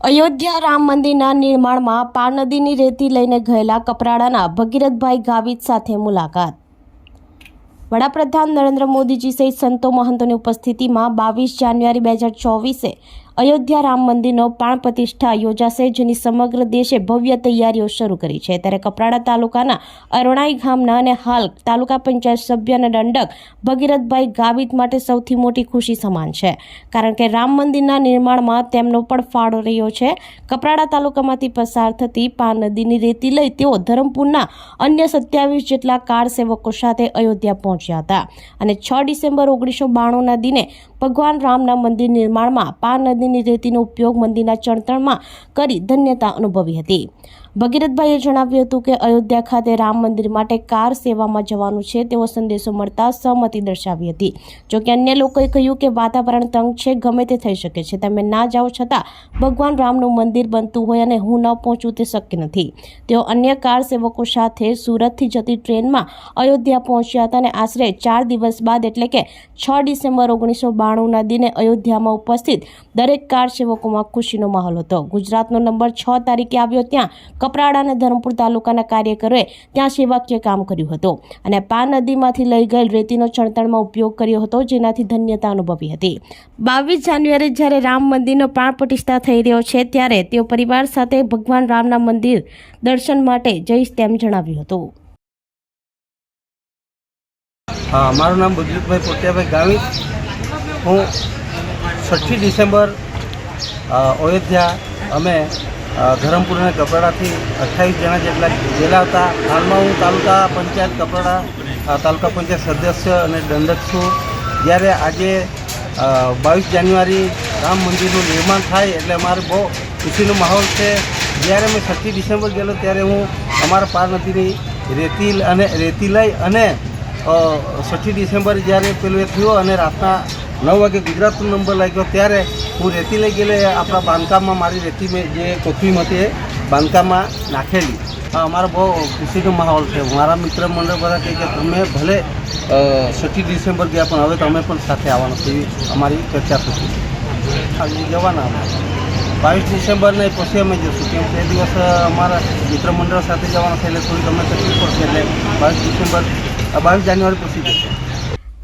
અયોધ્યા રામ મંદિરના નિર્માણમાં પાર નદીની રેતી લઈને ગયેલા કપરાડાના ભગીરથભાઈ ગાવિત સાથે મુલાકાત. વડાપ્રધાન નરેન્દ્ર મોદીજી સહિત સંતો મહંતોની ઉપસ્થિતિમાં બાવીસ જાન્યુઆરી બે હજાર ચોવીસે અયોધ્યા રામ મંદિરનો પ્રાણ પ્રતિષ્ઠા યોજાશે, જેની સમગ્ર દેશે ભવ્ય તૈયારીઓ શરૂ કરી છે. ત્યારે કપરાડા તાલુકાના અરણાઈ ગામના અને હાલ તાલુકા પંચાયત સભ્ય અને દંડક ભગીરથભાઈ ગાવિત માટે સૌથી મોટી ખુશી સમાન છે. કારણ કે રામ મંદિરના નિર્માણમાં તેમનો પણ ફાળો રહ્યો છે. કપરાડા તાલુકામાંથી પસાર થતી પા નદીની રેતી લઈ તેઓ ધરમપુરના અન્ય સત્યાવીસ જેટલા કાર સેવકો સાથે અયોધ્યા પહોંચ્યા હતા. અને છ ડિસેમ્બર ઓગણીસો બાણુંના દિને ભગવાન રામના મંદિર નિર્માણમાં પાર નદીની રેતીનો ઉપયોગ મંદિરના ચણતણમાં કરી ધન્યતા અનુભવી હતી. ભગીરથભાઈએ જણાવ્યું હતું કે અયોધ્યા ખાતે રામ મંદિર માટે કાર સેવામાં જવાનું છે તેવો સંદેશો મળતા સહમતિ દર્શાવી હતી. જોકે અન્ય લોકોએ કહ્યું કે વાતાવરણ તંગ છે, ગમે તે થઈ શકે છે. તમે ના જાઓ છતાં ભગવાન રામનું મંદિર બનતું હોય અને હું ન પહોંચું તે શક્ય નથી. તેઓ અન્ય કાર સેવકો સાથે સુરતથી જતી ટ્રેનમાં અયોધ્યા પહોંચ્યા હતા અને આશરે ચાર દિવસ બાદ એટલે કે છ ડિસેમ્બર ઓગણીસો બાણુંના દિને અયોધ્યામાં ઉપસ્થિત દરેક કાર સેવકોમાં ખુશીનો માહોલ હતો. ગુજરાતનો નંબર છ તારીખે આવ્યો ત્યાં. કપરાડા અને ધરમપુર તાલુકાના કાર્યકરોએ ત્યાં સેવાકીય કામ કર્યું હતું અને પાન નદીમાંથી લઈ ગયેલ રેતીનો ચણતણમાં ઉપયોગ કર્યો હતો, જેનાથી ધન્યતા અનુભવી હતી. બાવીસ જાન્યુઆરી જ્યારે રામ મંદિરનો પ્રાણ પ્રતિષ્ઠા થઈ રહ્યો છે, ત્યારે તેઓ પરિવાર સાથે ભગવાન રામના મંદિર દર્શન માટે જઈશ તેમ જણાવ્યું હતું. હા, મારું નામ બદલુતભાઈ પોટિયાભાઈ ગાવિત. હું છઠ્ઠી ડિસેમ્બર અયોધ્યા અમે ધરમપુરના ધરમપુર કપરાડાથી અઠ્ઠાવીસ જણા જેટલા ગયેલા હતા. હાલમાં હું તાલુકા પંચાયત કપરાડા તાલુકા પંચાયત સદસ્ય અને દંડક છું. જ્યારે આજે બાવીસ જાન્યુઆરી રામ મંદિરનું નિર્માણ થાય એટલે અમારે બહુ ખુશીનો માહોલ છે. જ્યારે મેં છઠ્ઠી ડિસેમ્બર ગયેલો ત્યારે હું અમારા પાર નદીની રેતી અને રેતી લઈ અને છઠ્ઠી ડિસેમ્બર જ્યારે પેલું એ થયો અને રાતના નવ વાગે ગુજરાતનો નંબર લાગ્યો ત્યારે હું રેતી લઈ ગયેલી આપણા બાંધકામમાં મારી રેતી મેં જે કોથળી હતી એ બાંધકામમાં નાખેલી. અમારો બહુ ખુશીનો માહોલ છે. મારા મિત્ર મંડળ બધા કહે કે તમે ભલે છઠ્ઠી ડિસેમ્બર ગયા, પણ હવે તમે પણ સાથે આવવાના છે. અમારી ચર્ચા થતી ખાલી જવાના બાવીસ બાવીસ ડિસેમ્બરને પછી અમે જઈશું કેમ એ દિવસ અમારા મિત્ર મંડળ સાથે જવાના છે, એટલે થોડીક અમે તકલીફ પડશે. એટલે બાવીસ ડિસેમ્બર બાવીસ જાન્યુઆરી પછી જશે.